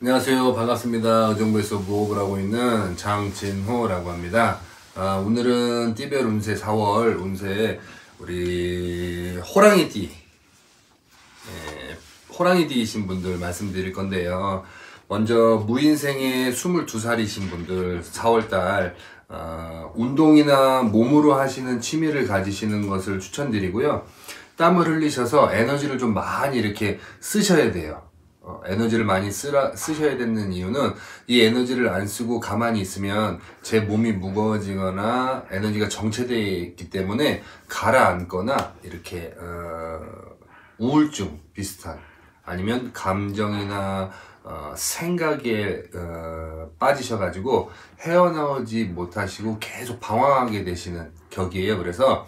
안녕하세요. 반갑습니다. 의정부에서 무업을 하고 있는 장진호라고 합니다. 아, 오늘은 띠별 운세 4월 운세 우리 호랑이띠 예, 호랑이띠이신 분들 말씀드릴 건데요. 먼저 무인생의 22살이신 분들 4월달 어, 운동이나 몸으로 하시는 취미를 가지시는 것을 추천드리고요. 땀을 흘리셔서 에너지를 좀 많이 이렇게 쓰셔야 돼요. 어, 에너지를 많이 쓰라, 쓰셔야 되는 이유는 이 에너지를 안 쓰고 가만히 있으면 제 몸이 무거워지거나 에너지가 정체되어 있기 때문에 가라앉거나 이렇게 어, 우울증 비슷한 아니면 감정이나 어, 생각에 어, 빠지셔가지고 헤어나오지 못하시고 계속 방황하게 되시는 격이에요. 그래서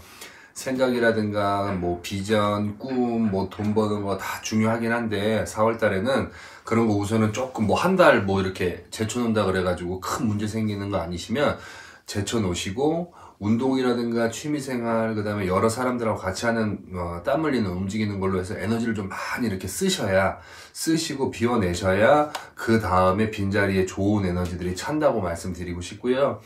생각이라든가 뭐 비전, 꿈, 뭐 돈 버는 거 다 중요하긴 한데 4월 달에는 그런 거 우선은 조금 뭐 한달뭐 이렇게 제쳐 놓는다 그래 가지고 큰 문제 생기는 거 아니시면 제쳐 놓으시고 운동이라든가 취미생활 그다음에 여러 사람들하고 같이 하는 어, 땀 흘리는 움직이는 걸로 해서 에너지를 좀 많이 이렇게 쓰셔야 쓰시고 비워내셔야 그 다음에 빈자리에 좋은 에너지들이 찬다고 말씀드리고 싶고요.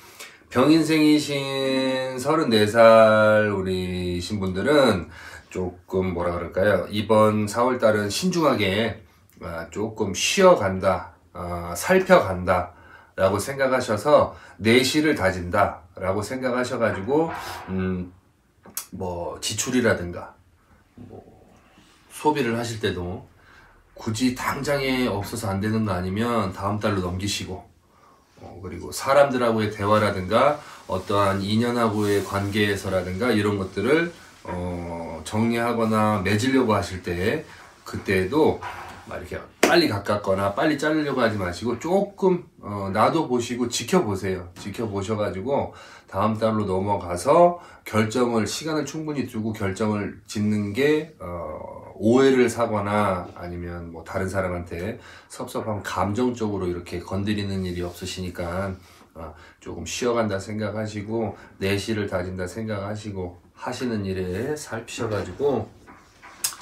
병인생이신 34살 우리 신분들은 조금 뭐라 그럴까요? 이번 4월 달은 신중하게 아, 조금 쉬어간다, 어, 살펴간다 라고 생각하셔서 내실을 다진다 라고 생각하셔가지고 음, 뭐 지출이라든가 뭐 소비를 하실 때도 굳이 당장에 없어서 안 되는 거 아니면 다음 달로 넘기시고 어, 그리고 사람들하고의 대화라든가 어떠한 인연하고의 관계에서라든가 이런 것들을 어, 정리하거나 맺으려고 하실 때 그때에도 막 이렇게 빨리 가깝거나 빨리 자르려고 하지 마시고 조금 어, 놔둬 보시고 지켜보세요. 지켜보셔가지고 다음 달로 넘어가서 결정을 시간을 충분히 두고 결정을 짓는 게 어, 오해를 사거나 아니면 뭐 다른 사람한테 섭섭한 감정적으로 이렇게 건드리는 일이 없으시니까 어, 조금 쉬어간다 생각하시고 내실을 다진다 생각하시고 하시는 일에 살피셔가지고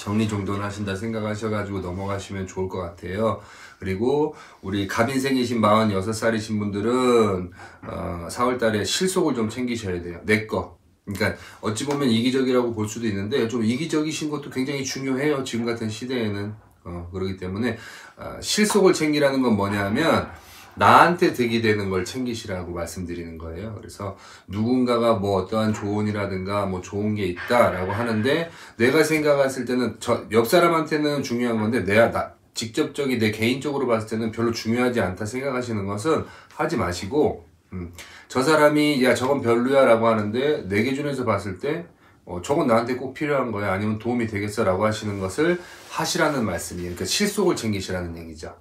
정리정돈 하신다 생각하셔가지고 넘어가시면 좋을 것 같아요. 그리고 우리 갑인생이신 46살이신 분들은 어, 4월달에 실속을 좀 챙기셔야 돼요. 내 거. 그러니까 어찌 보면 이기적이라고 볼 수도 있는데 좀 이기적이신 것도 굉장히 중요해요. 지금 같은 시대에는. 어, 그렇기 때문에 어, 실속을 챙기라는 건 뭐냐면 나한테 득이 되는 걸 챙기시라고 말씀드리는 거예요. 그래서 누군가가 뭐 어떠한 조언이라든가 뭐 좋은 게 있다라고 하는데 내가 생각했을 때는 저 옆 사람한테는 중요한 건데 내가 나 직접적인 내 개인적으로 봤을 때는 별로 중요하지 않다 생각하시는 것은 하지 마시고 음, 저 사람이 야 저건 별로야 라고 하는데 내 기준에서 봤을 때 어, 저건 나한테 꼭 필요한 거야 아니면 도움이 되겠어 라고 하시는 것을 하시라는 말씀이에요. 그러니까 실속을 챙기시라는 얘기죠.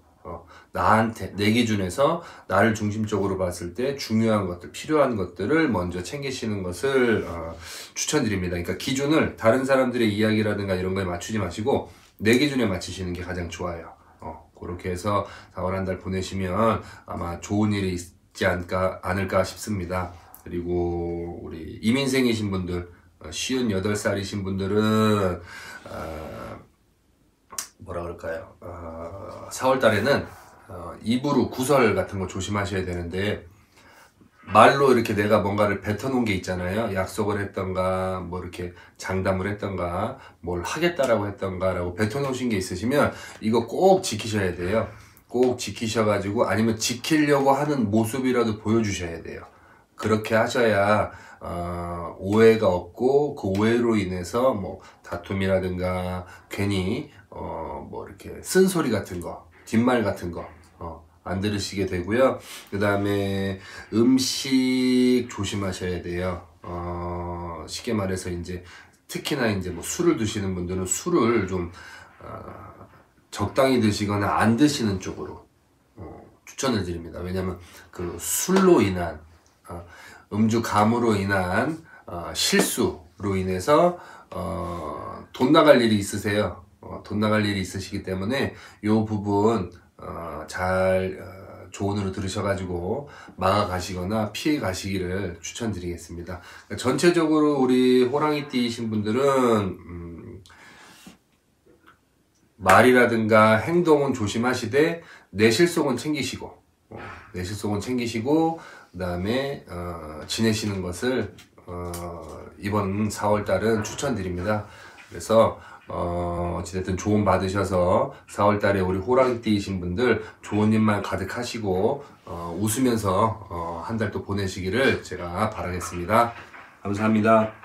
어, 나한테 내 기준에서 나를 중심적으로 봤을 때 중요한 것들 필요한 것들을 먼저 챙기시는 것을 어, 추천드립니다. 그러니까 기준을 다른 사람들의 이야기라든가 이런 거에 맞추지 마시고 내 기준에 맞추시는 게 가장 좋아요. 어, 그렇게 해서 4월 한 달 보내시면 아마 좋은 일이 있지 않을까, 않을까 싶습니다. 그리고 우리 이민생이신 분들, 어, 58살이신 분들은 어, 뭐라 그럴까요? 어, 4월 달에는 어, 입으로 구설 같은 거 조심하셔야 되는데 말로 이렇게 내가 뭔가를 뱉어놓은 게 있잖아요. 약속을 했던가, 뭐 이렇게 장담을 했던가, 뭘 하겠다라고 했던가라고 뱉어놓으신 게 있으시면 이거 꼭 지키셔야 돼요. 꼭 지키셔가지고 아니면 지키려고 하는 모습이라도 보여주셔야 돼요. 그렇게 하셔야 어, 오해가 없고 그 오해로 인해서 뭐 다툼이라든가 괜히 어, 뭐 이렇게 쓴소리 같은 거, 뒷말 같은 거 어, 안 들으시게 되고요. 그 다음에 음식 조심하셔야 돼요. 어, 쉽게 말해서 이제 특히나 이제 뭐 술을 드시는 분들은 술을 좀 어, 적당히 드시거나 안 드시는 쪽으로 어, 추천을 드립니다. 왜냐면 그 술로 인한 어, 음주 감으로 인한 어, 실수로 인해서 어, 돈 나갈 일이 있으세요. 어, 돈 나갈 일이 있으시기 때문에 이 부분 어, 잘 어, 조언으로 들으셔가지고 막아 가시거나 피해 가시기를 추천드리겠습니다. 그러니까 전체적으로 우리 호랑이띠이신 분들은 음, 말이라든가 행동은 조심하시되 내실속은 챙기시고 어, 내실속은 챙기시고 그 다음에 어, 지내시는 것을 어, 이번 4월 달은 추천드립니다. 그래서 어, 어찌됐든 조언 받으셔서 4월 달에 우리 호랑이띠이신 분들 좋은 일만 가득하시고 어, 웃으면서 어, 한 달 또 보내시기를 제가 바라겠습니다. 감사합니다.